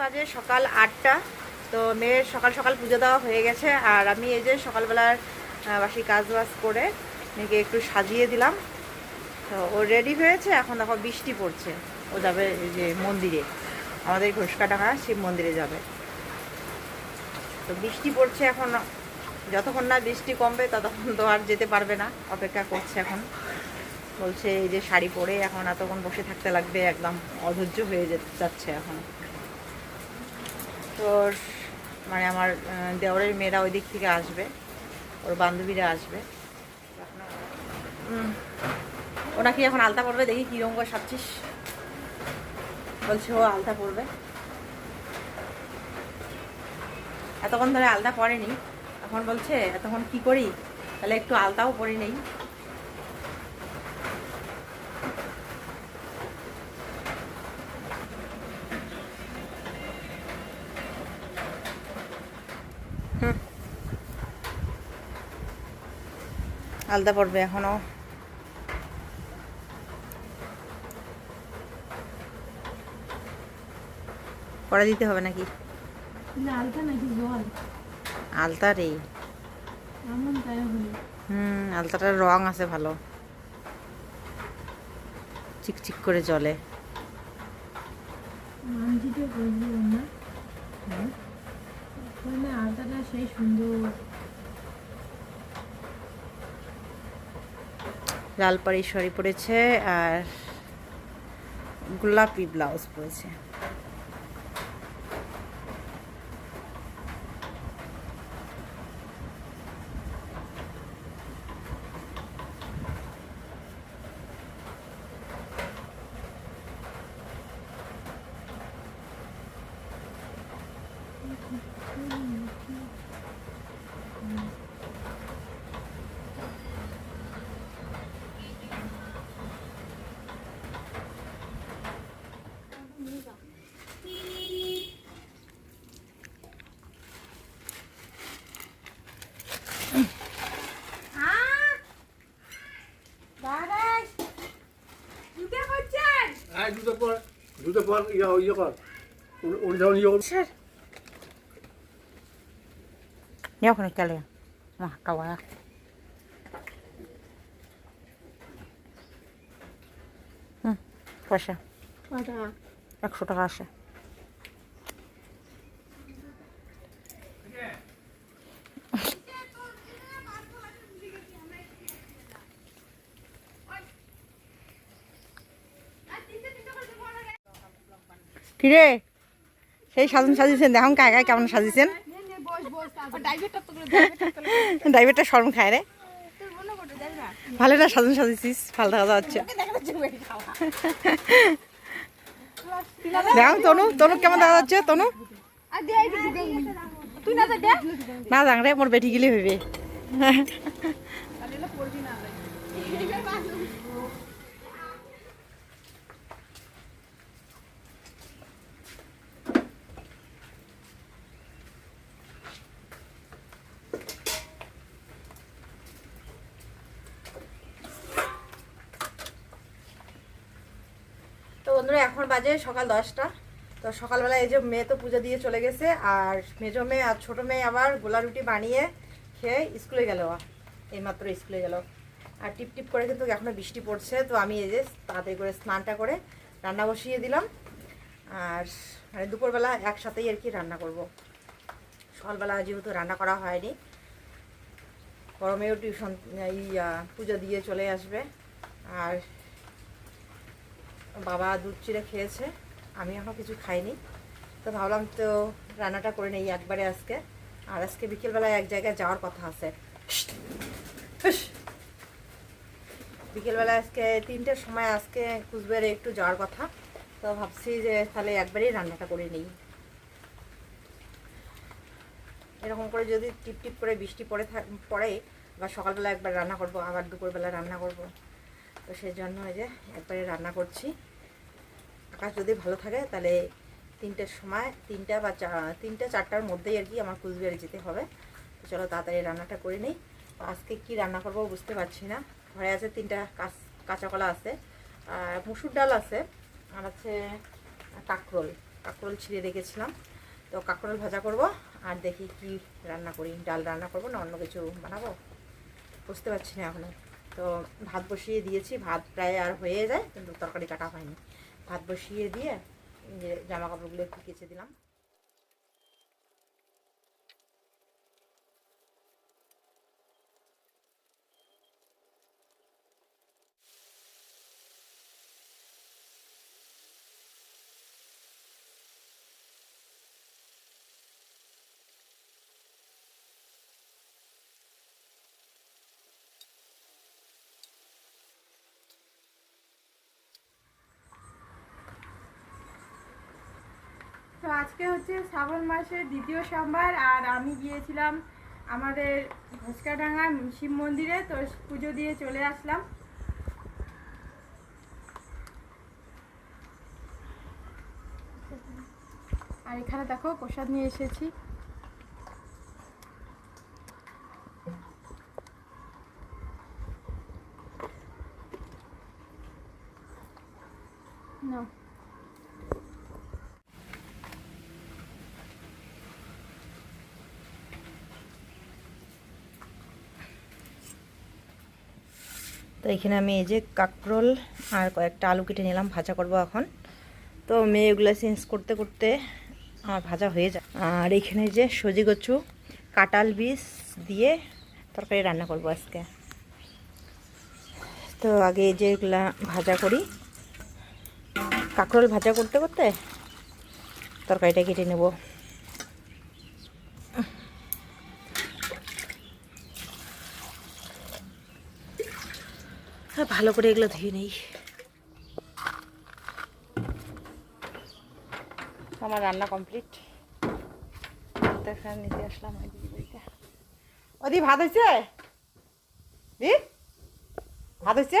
বাজে সকাল আটটা। তো মেয়ের সকাল সকাল পুজো দেওয়া হয়ে গেছে। আর আমি এই যে সকালবেলার বাসি কাজ বাজ করে মেয়েকে একটু সাজিয়ে দিলাম। তো ও রেডি হয়েছে। এখন দেখো বৃষ্টি পড়ছে। ও যাবে যে মন্দিরে। আমাদের ঘোষকাটাঙ্গা শিব মন্দিরে যাবে। তো বৃষ্টি পড়ছে এখন। যতক্ষণ না বৃষ্টি কমবে, ততক্ষণ তো আর যেতে পারবে না। অপেক্ষা করছে এখন। বলছে এই যে শাড়ি পরে এখন এতক্ষণ বসে থাকতে লাগবে। একদম অধৈর্য হয়ে যাচ্ছে এখন। তো মানে আমার আহ, দেওরের মেয়েরা ওই দিক থেকে আসবে ওর বান্ধবীরা আসবে। ওরা কি এখন আলতা পড়বে দেখি কিরম করে সাজছিস। বলছে ও আলতা পড়বে এতক্ষণ ধরে আলতা পরেনি। এখন বলছে এতক্ষণ কি করি? তাহলে একটু আলতাও পরি নেই। আলতা পড়বে এখনও। পরে দিতে হবে নাকি? আলতা রে। হুম আলতাটার রং আছে ভালো। চিকচিক করে জলে আলতাটা সেই সুন্দর। লাল পাড়ি শাড়ি পরেছে আর গোলাপি ব্লাউজ পরেছে। পর ইয়ে ইয়ে কর উনি যখন ইয়ে করবে নিয়ে ওখানে কেলে মা কাওয়া হুম পয়সা একশো টাকা আসে কিরে? সেই সাজন সাজিয়েছেন দেখুন কায় কেমন সাজিয়েছেন ড্রাইভারটা শরম খায় রে। ভালো না সাজন সাজিয়েছিস ভালো দেখা যাচ্ছে দেখুন, তনু তনু কেমন দেখা যাচ্ছে, তনু? না যাং রে, মোর বেটি গিলি হইবে তো বন্ধুরা এখন বাজে সকাল দশটা। তো সকালবেলা এই যে মেয়ে তো পুজো দিয়ে চলে গেছে, আর মেজো মেয়ে আর ছোটো মেয়ে আবার গোলা রুটি বানিয়ে খেয়ে স্কুলে গেল এইমাত্র স্কুলে গেল। আর টিপ টিপ করে কিন্তু এখনও বৃষ্টি পড়ছে, তো আমি এই যে তাড়াতাড়ি করে স্নানটা করে রান্না বসিয়ে দিলাম। আর মানে দুপুরবেলা একসাথেই আর কি রান্না করব। সকালবেলা যেহেতু রান্না করা হয়নি, গরমেও টিউশন, এই পুজো দিয়ে চলে আসবে। আর বাবা দুধ চিড়ে খেয়েছে আমি এখনও কিছু খাইনি। তো ভাবলাম তো রান্নাটা করে নেই একবারে আজকে। আর আজকে বিকেলবেলায় এক জায়গায় যাওয়ার কথা আছে। হুস। বিকেলবেলা আজকে তিনটের সময় আজকে কুচবিহারে একটু যাওয়ার কথা। তো ভাবছি যে তাহলে একবারেই রান্নাটা করে নিই। এরকম করে যদি টিপ টিপ করে বৃষ্টি পড়ে পড়ে বা সকালবেলা একবার রান্না করব আবার দুপুরবেলা রান্না করব। তো সেই জন্য এই যে একবারে রান্না করছি। আকাশ যদি ভালো থাকে, তাহলে তিনটের সময়, তিনটা বা তিনটা, চারটার মধ্যেই আর কি আমার কুচবিহারে যেতে হবে। তো চলো তাড়াতাড়ি রান্নাটা করে নিই। আজকে কি রান্না করব বুঝতে পারছি না। ঘরে আছে তিনটা কাঁচ- কাঁচা কলা আছে, আর মুসুর ডাল আছে, আর আছে কাঁকরোল। কাঁকরোল ছিঁড়ে রেখেছিলাম। তো কাঁকরোল ভাজা করব, আর দেখি কি রান্না করি। ডাল রান্না করব, না অন্য কিছু বানাবো? বুঝতে পারছি না এখনও তো ভাত বসিয়ে দিয়েছি। ভাত প্রায় আর হয়ে যায়, কিন্তু তরকারি কাটা হয়নি। ভাত বসিয়ে দিয়ে জামা কাপড়গুলো একটু কেচে দিলাম তো আজকে হচ্ছে শ্রাবণ মাসের দ্বিতীয় সোমবার আর আমি গিয়েছিলাম আমাদের ঘোষকাডাঙ্গা শিব মন্দিরে, তো পুজো দিয়ে চলে আসলাম। আর এখানে দেখো প্রসাদ নিয়ে এসেছি না তো এখানে আমি এই যে কাঁকরোল আর কয়েকটা আলু কেটে নিলাম, ভাজা করব এখন। তো মেয়ে এগুলো চেঞ্জ করতে করতে আমার ভাজা হয়ে যায়। আর এখানে যে সজি কচু কাটাল বীজ দিয়ে তরকারি রান্না করব আজকে। তো আগে যে এগুলা ভাজা করি। কাঁকরোল ভাজা করতে করতে তরকারিটা কেটে নেব হ্যাঁ, ভালো করে এগুলো ধুয়ে নেই। আমার রান্না কমপ্লিট। নিতে আসলাম ওদি ভাত হয়েছে? দি? ভাত হয়েছে?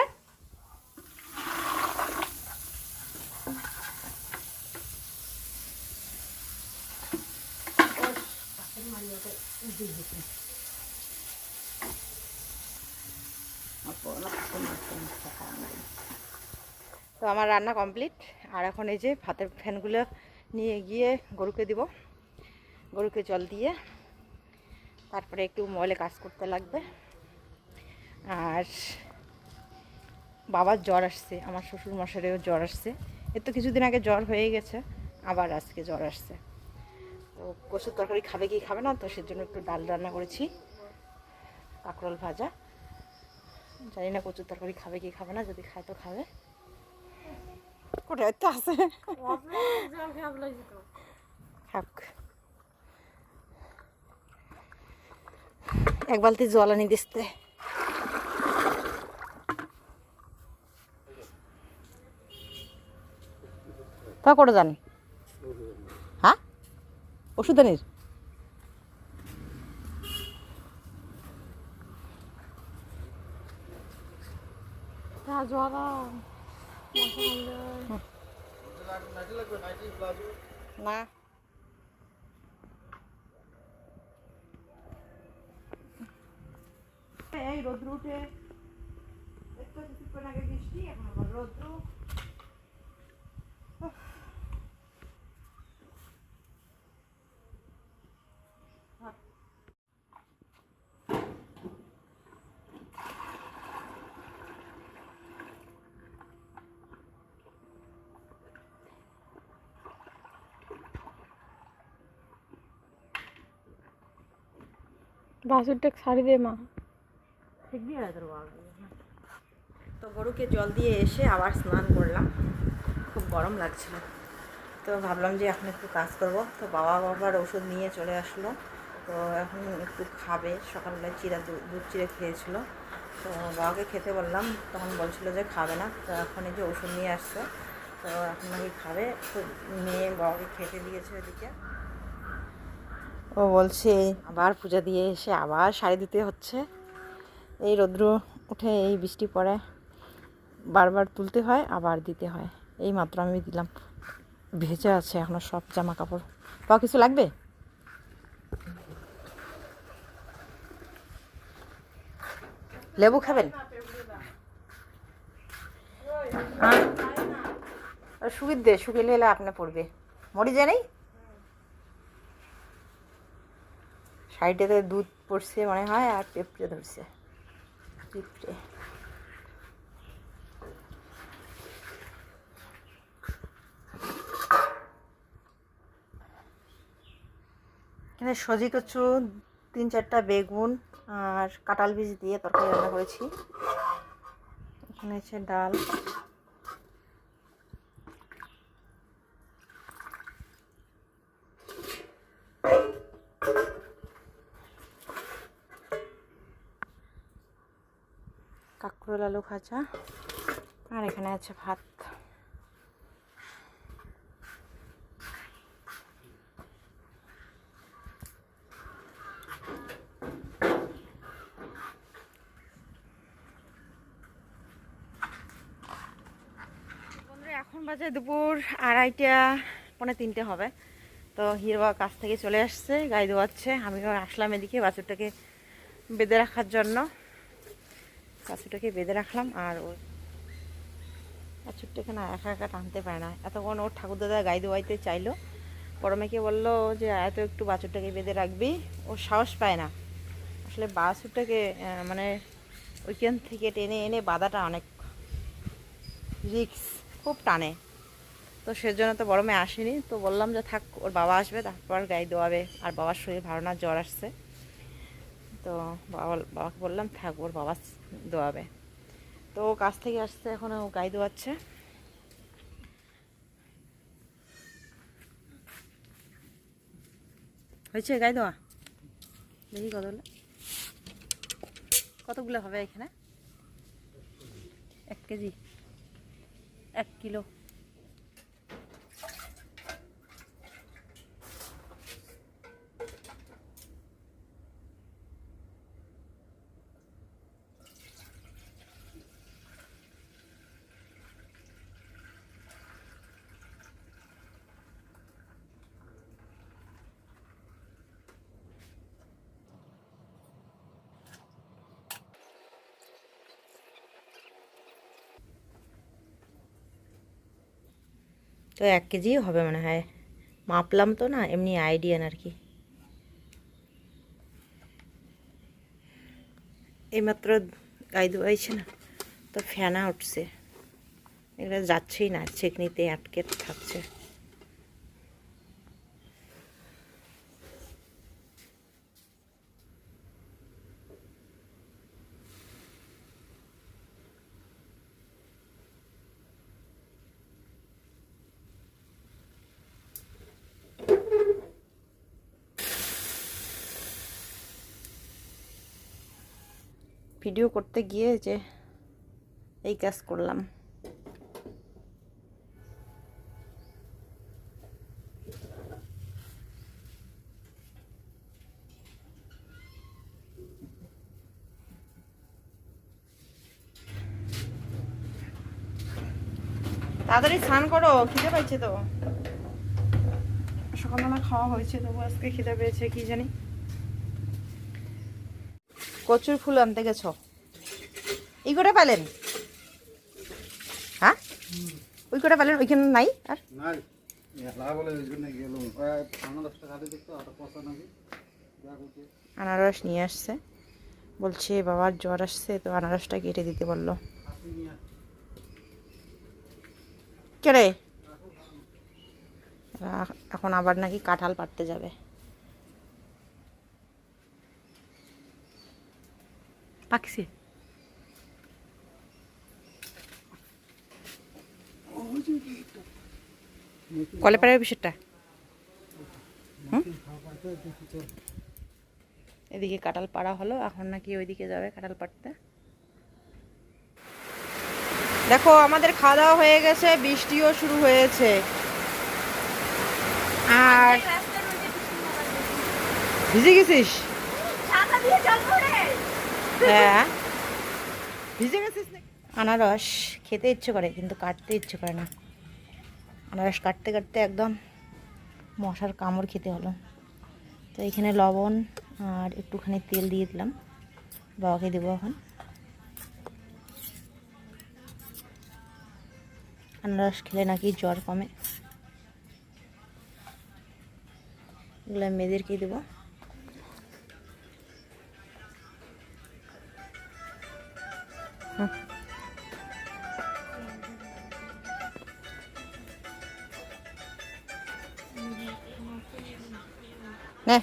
আমার রান্না কমপ্লিট। আর এখন এই যে ভাতের ফ্যানগুলো নিয়ে গিয়ে গরুকে দিব। গরুকে জল দিয়ে তারপরে একটু ময়লে কাজ করতে লাগবে। আর বাবার জ্বর আসছে, আমার শ্বশুর মশারেও জ্বর আসছে। এর তো কিছুদিন আগে জ্বর হয়ে গেছে, আবার আজকে জ্বর আসছে। তো কচুর তরকারি খাবে কি খাবে না, তো সেজন্য একটু ডাল রান্না করেছি, কাঁকরোল ভাজা। জানি না কচুর তরকারি খাবে কি খাবে না, যদি খায় তো খাবে। কোথায় তো আছে এক বালতি জল আনি দিতে তা করে জানি হ্যাঁ ওষুধ আনির না এই রোদ্র উঠে একটু কিছুক্ষণ আগে বৃষ্টি এখন আবার রোদ্র বাসুরটা ছাড়ি দে, মা। তো গরুকে জল দিয়ে এসে আবার স্নান করলাম। খুব গরম লাগছিল। তো ভাবলাম যে এখন একটু কাজ করব। তো বাবা বাবার ওষুধ নিয়ে চলে আসলো। তো এখন একটু খাবে। সকালবেলায় চিরা দুধ চিড়ে খেয়েছিল। তো বাবাকে খেতে বললাম। তখন বলছিল যে খাবে না। তো এখন এই যে ওষুধ নিয়ে আসছে। তো এখন নাকি খাবে। তো মেয়ে বাবাকে খেতে দিয়েছে ওদিকে ও বলছে, আবার পূজা দিয়ে এসে আবার শাড়ি দিতে হচ্ছে। এই রৌদ্র উঠে এই বৃষ্টি পড়ে। বারবার তুলতে হয়, আবার দিতে হয়। এই মাত্র আমি দিলাম। ভেজে আছে এখনও সব জামা কাপড় বা কিছু লাগবে? লেবু খাবেন? সুবিধ দে শুকিয়ে এলে আপনি পড়বে। মরি যায় নাই সাইডেতে দুধ পড়ছে মনে হয়, আর পেঁপড়ে ধরছে। পিঁপড়ে। এখানে সজি কচু, তিন চারটা বেগুন আর কাঁঠাল বীজ দিয়ে তরকারি রান্না করেছি। এখানে হচ্ছে ডাল। কাঁকরোল আলু ভাজা। আর এখানে আছে ভাত। এখন বাজে দুপুর আড়াইটা, পৌনে তিনটে হবে। তো হিরবা কাছ থেকে চলে আসছে গাই দোয়াচ্ছে আমিও আসলাম এদিকে বাছুরটাকে বেঁধে রাখার জন্য। বাছুরটাকে বেঁধে রাখলাম আর ওই বাছুরটাকে না একা একা টানতে পারে না। এতক্ষণ ওর ঠাকুর দাদা গাই দোয়াইতে চাইলো। মেয়েকে বলল যে, এত একটু বাছুরটাকে বেঁধে রাখবি। ও সাহস পায় না। আসলে বাছুরটাকে মানে ওইখান থেকে টেনে এনে বাঁধাটা অনেক রিক্স খুব টানে। তো সেজন্য তো বড় মেয়ে আসেনি। তো বললাম যে, থাক, ওর বাবা আসবে, তারপর গাই দোয়াবে। আর বাবার শরীর ভালো না, জ্বর আসছে। তো বাবা, বাবাকে বললাম, থাক, ওর বাবা দোয়াবে। তো কাছ থেকে আসছে, এখন ও গাই দোয়াচ্ছে। হয়েছে গাই দোয়া? দেখি কতগুলো কতগুলো হবে এখানে? এক কেজি। এক কিলো। তো এক কেজি হবে মনে হয়। মাপলাম তো না, এমনি আইডিয়ান আর কি। এইমাত্র গাই ধোয়াইছে না, তো ফ্যানা উঠছে। এগুলো যাচ্ছেই না, ছেকনিতে আটকে থাকছে। ভিডিও করতে গিয়ে যে এই কাজ করলাম। তাড়াতাড়ি স্নান করো, খিদে পাইছে তো। সকালবেলা খাওয়া হয়েছে, তবু আজকে খিদে পেয়েছে, কি জানি। কচুর ফুল আনতে গেছ? এই করে পেলেন? হ্যাঁ? ওই করে পেলেন? ওইখানে নাই আর? আনারস নিয়ে আসছে। বলছে বাবার জ্বর আসছে তো আনারসটা কেটে দিতে বলল। কে রে? এখন আবার নাকি কাঁঠাল পাড়তে যাবে। পাকছে। পাড়ার বিষয়টা এদিকে কাঁঠাল পাড়া হলো, এখন নাকি ওইদিকে যাবে কাঁঠাল পাড়তে। দেখো, আমাদের খাওয়া দাওয়া হয়ে গেছে, বৃষ্টিও শুরু হয়েছে। আর ভিজে গেছিস? হ্যাঁ। ভিজে গেছিস আনারস খেতে ইচ্ছে করে কিন্তু কাটতে ইচ্ছে করে না। আনারস কাটতে কাটতে একদম মশার কামড় খেতে হলো। তো এখানে লবণ আর একটুখানি তেল দিয়ে দিলাম। বাবাকে দেবো এখন। আনারস খেলে নাকি জ্বর কমে। এগুলো মেয়েদেরকে দেবো। নে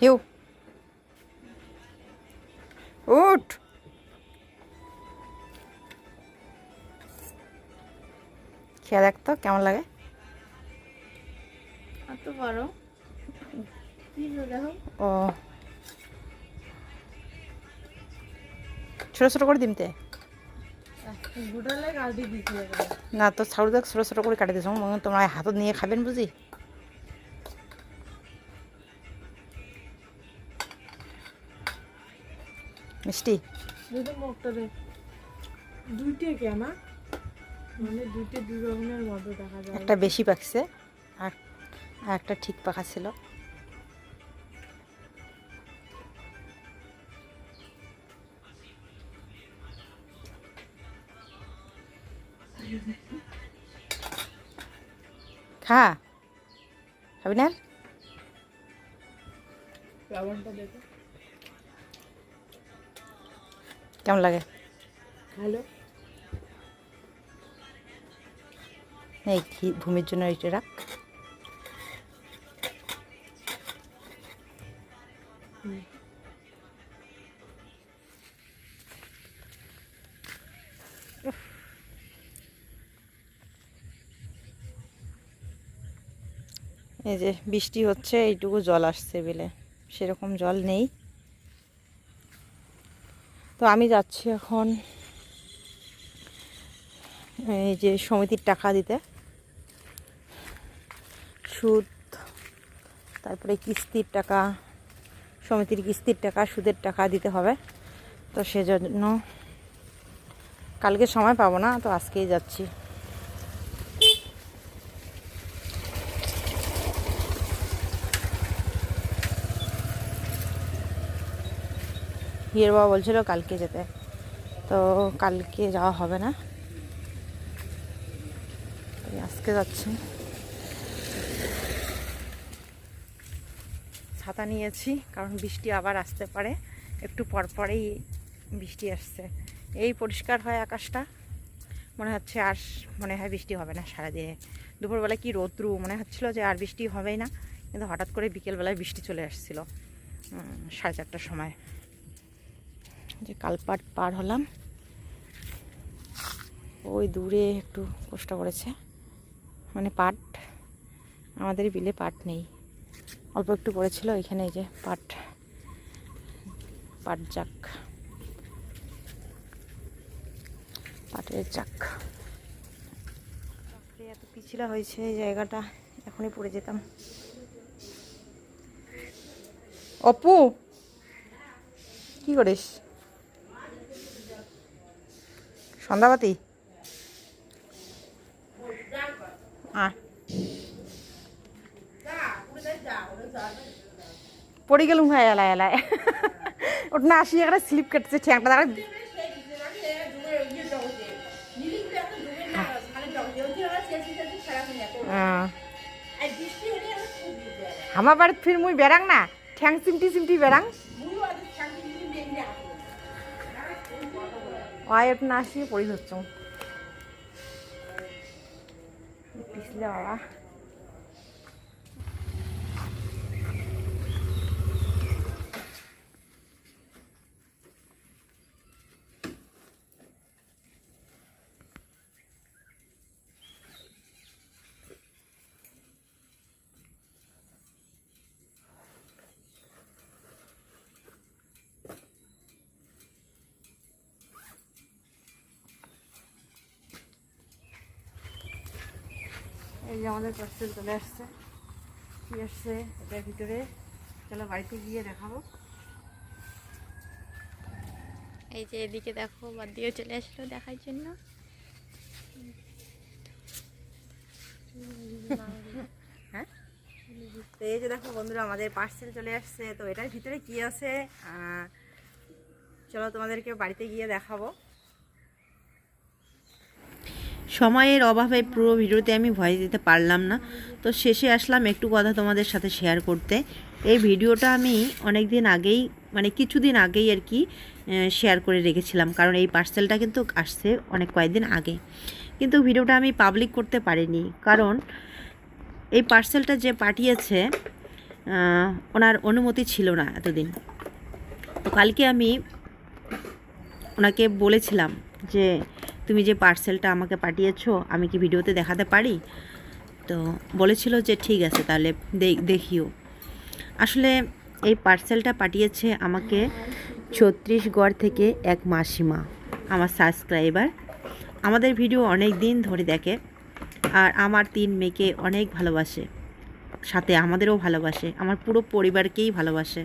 হিউ। উঠ। খেয়ে দেখ তো কেমন লাগে? আর তো দেখো ও। ছোটো ছোটো করে দিমতে। না তো ছাড়ু দেখ ছোটো ছোটো করে কাটি দিস তোমরা হাতত নিয়ে খাবেন বুঝি? মিষ্টি? মানে একটা বেশি পাকছে আর আর একটা ঠিক পাকা ছিল। খা। খাবি না? কেমন লাগে? ভালো। এই ভূমির জন্য এটা রাখ। এই যে বৃষ্টি হচ্ছে, এইটুকু জল আসছে বেলে। সেরকম জল নেই। তো আমি যাচ্ছি এখন এই যে সমিতির টাকা দিতে। সুদ, তারপরে কিস্তির টাকা, সমিতির কিস্তির টাকা, সুদের টাকা দিতে হবে। তো সেজন্য কালকে সময় পাবো না, তো আজকেই যাচ্ছি। হিয়ের বাবা বলছিল কালকে যেতে। তো কালকে যাওয়া হবে না। আজকে যাচ্ছি। ছাতা নিয়েছি, কারণ বৃষ্টি আবার আসতে পারে। একটু পর পরেই বৃষ্টি আসছে। এই পরিষ্কার হয় আকাশটা। মনে হচ্ছে আর মনে হয় বৃষ্টি হবে না সারাদিনে। দুপুরবেলা কি রোদ্রু, মনে হচ্ছিল যে আর বৃষ্টি হবেই না। কিন্তু হঠাৎ করে বিকেলবেলায় বৃষ্টি চলে আসছিল সাড়ে চারটার সময়। যে কালপাট পার হলাম। ওই দূরে একটু কষ্ট করেছে। মানে পাট আমাদের বিলে পাট নেই। অল্প একটু পড়েছিল এখানে যে পাট পাট যাক পাটের বাপরে, এত পিছিলা হয়েছে এই জায়গাটা। এখনই পড়ে যেতাম। অপু কি করিস? সন্ধ্যাবাতি? পড়ে গেলুম হ্যাঁ এলায় এলায় ওটা না আসি একটা স্লিপ কেটেছে ঠ্যাংটা। দাঁড়া। আমার বাড়িতে ফির মুই বেড়াং না? ঠ্যাং চিমটি চিমটি বেড়াং? ওই ওটা না পিছলে পড়ি এই যে আমাদের পার্সেল চলে আসছে। কি আসছে? এটার ভিতরে চলো বাড়িতে গিয়ে দেখাবো। এই যে এদিকে দেখো বাদ দিয়ে চলে আসলো দেখার জন্য। হ্যাঁ? তো এই যে দেখো বন্ধুরা আমাদের পার্সেল চলে আসছে। তো এটার ভিতরে কি আছে? চলো তোমাদেরকে বাড়িতে গিয়ে দেখাবো। সময়ের অভাবে পুরো ভিডিওতে আমি ভয়েস দিতে পারলাম না। তো শেষে আসলাম একটু কথা তোমাদের সাথে শেয়ার করতে। এই ভিডিওটা আমি অনেক দিন আগেই মানে কিছুদিন আগেই আর কি শেয়ার করে রেখেছিলাম। কারণ এই পার্সেলটা কিন্তু আসছে অনেক কয়েকদিন আগে। কিন্তু ভিডিওটা আমি পাবলিক করতে পারিনি। কারণ এই পার্সেলটা যে পাঠিয়েছে ওনার অনুমতি ছিল না এতদিন। তো কালকে আমি ওনাকে বলেছিলাম যে তুমি যে পার্সেলটা আমাকে পাঠিয়েছো, আমি কি ভিডিওতে দেখাতে পারি? তো বলেছিল যে ঠিক আছে, তাহলে দেখিও। আসলে এই পার্সেলটা পাঠিয়েছে আমাকে ছত্রিশগড় থেকে এক মাসিমা, আমার সাবস্ক্রাইবার আমাদের ভিডিও অনেক দিন ধরে দেখে, আর আমার তিন মেয়েকে অনেক ভালোবাসে, সাথে আমাদেরও ভালোবাসে, আমার পুরো পরিবারকেই ভালোবাসে।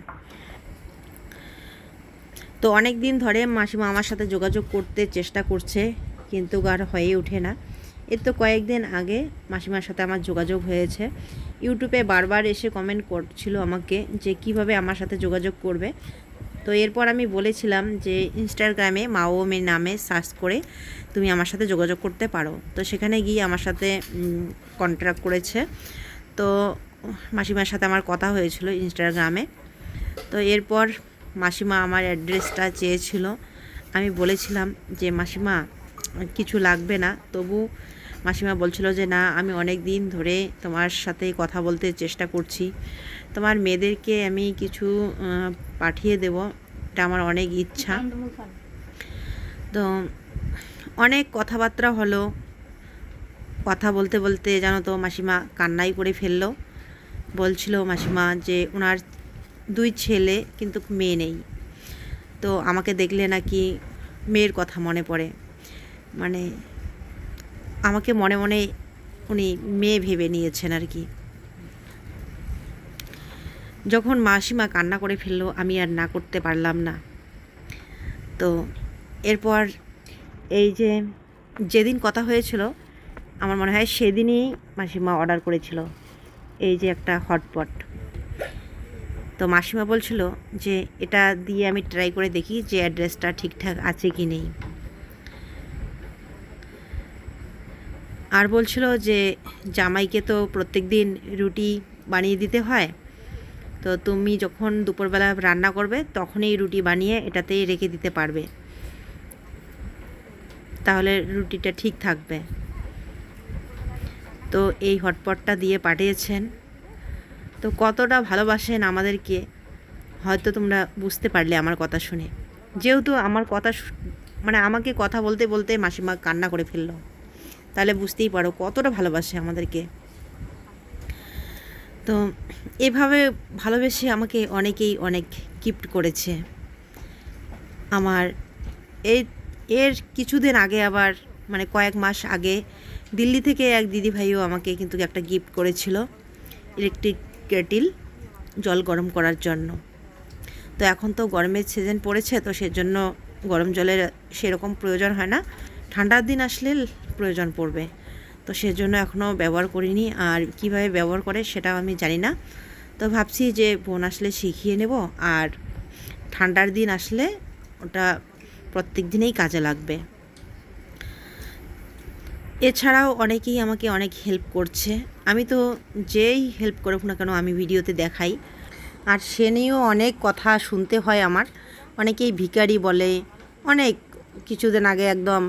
তো অনেক দিন ধরে মাসিমা আমার সাথে যোগাযোগ করতে চেষ্টা করছে কিন্তু আর হয়ে ওঠে না। এর তো কয়েকদিন আগে মাসিমার সাথে আমার যোগাযোগ হয়েছে। ইউটিউবে বারবার এসে কমেন্ট করছিল আমাকে যে কীভাবে আমার সাথে যোগাযোগ করবে। তো এরপর আমি বলেছিলাম যে ইনস্টাগ্রামে মা ও মেয়ের নামে সার্চ করে তুমি আমার সাথে যোগাযোগ করতে পারো। তো সেখানে গিয়ে আমার সাথে কন্ট্রাক্ট করেছে। তো মাসিমার সাথে আমার কথা হয়েছিল ইনস্টাগ্রামে তো এরপর মাসিমা আমার অ্যাড্রেসটা চেয়েছিল। আমি বলেছিলাম যে, মাসিমা কিছু লাগবে না। তবু মাসিমা বলছিল যে, না, আমি অনেক দিন ধরে তোমার সাথে কথা বলতে চেষ্টা করছি। তোমার মেয়েদেরকে আমি কিছু পাঠিয়ে দেব। এটা আমার অনেক ইচ্ছা। তো অনেক কথাবার্তা হলো। কথা বলতে বলতে জানো তো মাসিমা কান্নাই করে ফেলল। বলছিল মাসিমা যে ওনার দুই ছেলে, কিন্তু মেয়ে নেই। তো আমাকে দেখলে নাকি মেয়ের কথা মনে পড়ে। মানে আমাকে মনে মনে উনি মেয়ে ভেবে নিয়েছেন আর কি। যখন মাসিমা কান্না করে ফেলল, আমি আর না করতে পারলাম না। তো এরপর এই যে যেদিন কথা হয়েছিল, আমার মনে হয় সেদিনই মাসিমা অর্ডার করেছিল এই যে একটা হটপট তো মাসিমা বলছিল যে, এটা দিয়ে আমি ট্রাই করে দেখি যে অ্যাড্রেসটা ঠিকঠাক আছে কি নেই। আর বলছিল যে জামাইকে তো প্রত্যেক দিন রুটি বানিয়ে দিতে হয়। তো তুমি যখন দুপুরবেলা রান্না করবে, তখনই রুটি বানিয়ে এটাতেই রেখে দিতে পারবে। তাহলে রুটিটা ঠিক থাকবে। তো এই হটপটটা দিয়ে পাঠিয়েছেন। তো কতটা ভালোবাসেন আমাদেরকে, হয়তো তোমরা বুঝতে পারলে আমার কথা শুনে। যেহেতু আমার কথা মানে আমাকে কথা বলতে বলতে মাসিমা কান্না করে ফেলল। তাহলে বুঝতেই পারো কতটা ভালোবাসে আমাদেরকে। তো এভাবে ভালোবেসে আমাকে অনেকেই অনেক গিফট করেছে। আমার এই এর কিছুদিন আগে আবার মানে কয়েক মাস আগে দিল্লি থেকে এক দিদি ভাইও আমাকে কিন্তু একটা গিফট করেছিল ইলেকট্রিক কেটিল জল গরম করার জন্য। তো এখন তো গরমের সিজন পড়েছে, তো সেজন্য গরম জলের সেরকম প্রয়োজন হয় না। ঠান্ডার দিন আসলে প্রয়োজন পড়বে। তো সেজন্য এখনও ব্যবহার করিনি। আর কীভাবে ব্যবহার করে সেটাও আমি জানি না। তো ভাবছি যে বোন আসলে শিখিয়ে নেব। আর ঠান্ডার দিন আসলে ওটা প্রত্যেক দিনেই কাজে লাগবে। এছাড়াও অনেকেই আমাকে অনেক হেল্প করছে। আমি তো যেই হেল্প করুক না কেন আমি ভিডিওতে দেখাই। আর সে নিয়েও অনেক কথা শুনতে হয় আমার। অনেকেই ভিখারি বলে, অনেক কিছুদিন আগে একদম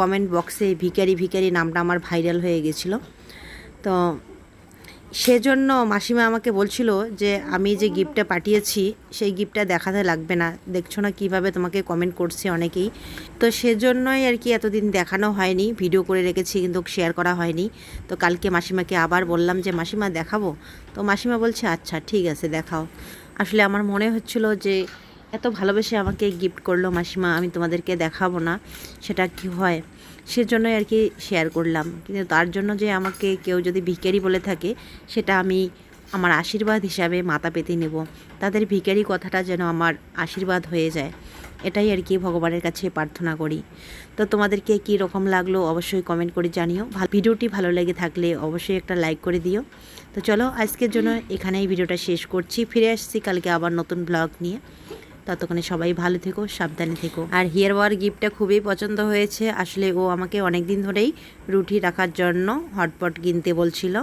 কমেন্ট বক্সে ভিখারি ভিকারি নামটা আমার ভাইরাল হয়ে গেছিল। তো সেজন্য মাসিমা আমাকে বলছিল যে, আমি যে গিফটটা পাঠিয়েছি, সেই গিফটটা দেখাতে লাগবে না। দেখছ না কীভাবে তোমাকে কমেন্ট করছে অনেকেই? তো সেজন্যই আর কি এতদিন দেখানো হয়নি ভিডিও করে রেখেছি কিন্তু শেয়ার করা হয়নি। তো কালকে মাসিমাকে আবার বললাম যে, মাসিমা দেখাবো? তো মাসিমা বলছে আচ্ছা ঠিক আছে, দেখাও। আসলে আমার মনে হচ্ছিল যে এত ভালোবেসে আমাকে গিফট করল মাসিমা, আমি তোমাদেরকে দেখাবো না সেটা কি হয়, সেজন্যই আর কি শেয়ার করলাম। কিন্তু তার জন্য যে আমাকে কেউ যদি ভিখারি বলে থাকে, সেটা আমি আমার আশীর্বাদ হিসাবে মাথা পেতে নেব। তাদের ভিখারি কথাটা যেন আমার আশীর্বাদ হয়ে যায়, এটাই আর কি ভগবানের কাছে প্রার্থনা করি। তো তোমাদেরকে কী রকম লাগল অবশ্যই কমেন্ট করে জানিও। ভিডিওটি ভালো লেগে থাকলে অবশ্যই একটা লাইক করে দিও। তো চলো আজকের জন্য এখানেই ভিডিওটা শেষ করছি। ফিরে আসছি কালকে আবার নতুন ব্লগ নিয়ে। ততক্ষণে সবাই ভালো থেকো, সাবধানে থেকো। আর হেয়ার ওয়ার গিফটটা খুবই পছন্দ হয়েছে। আসলে ও আমাকে অনেকদিন ধরেই রুটি রাখার জন্য হটপট কিনতে বলছিল।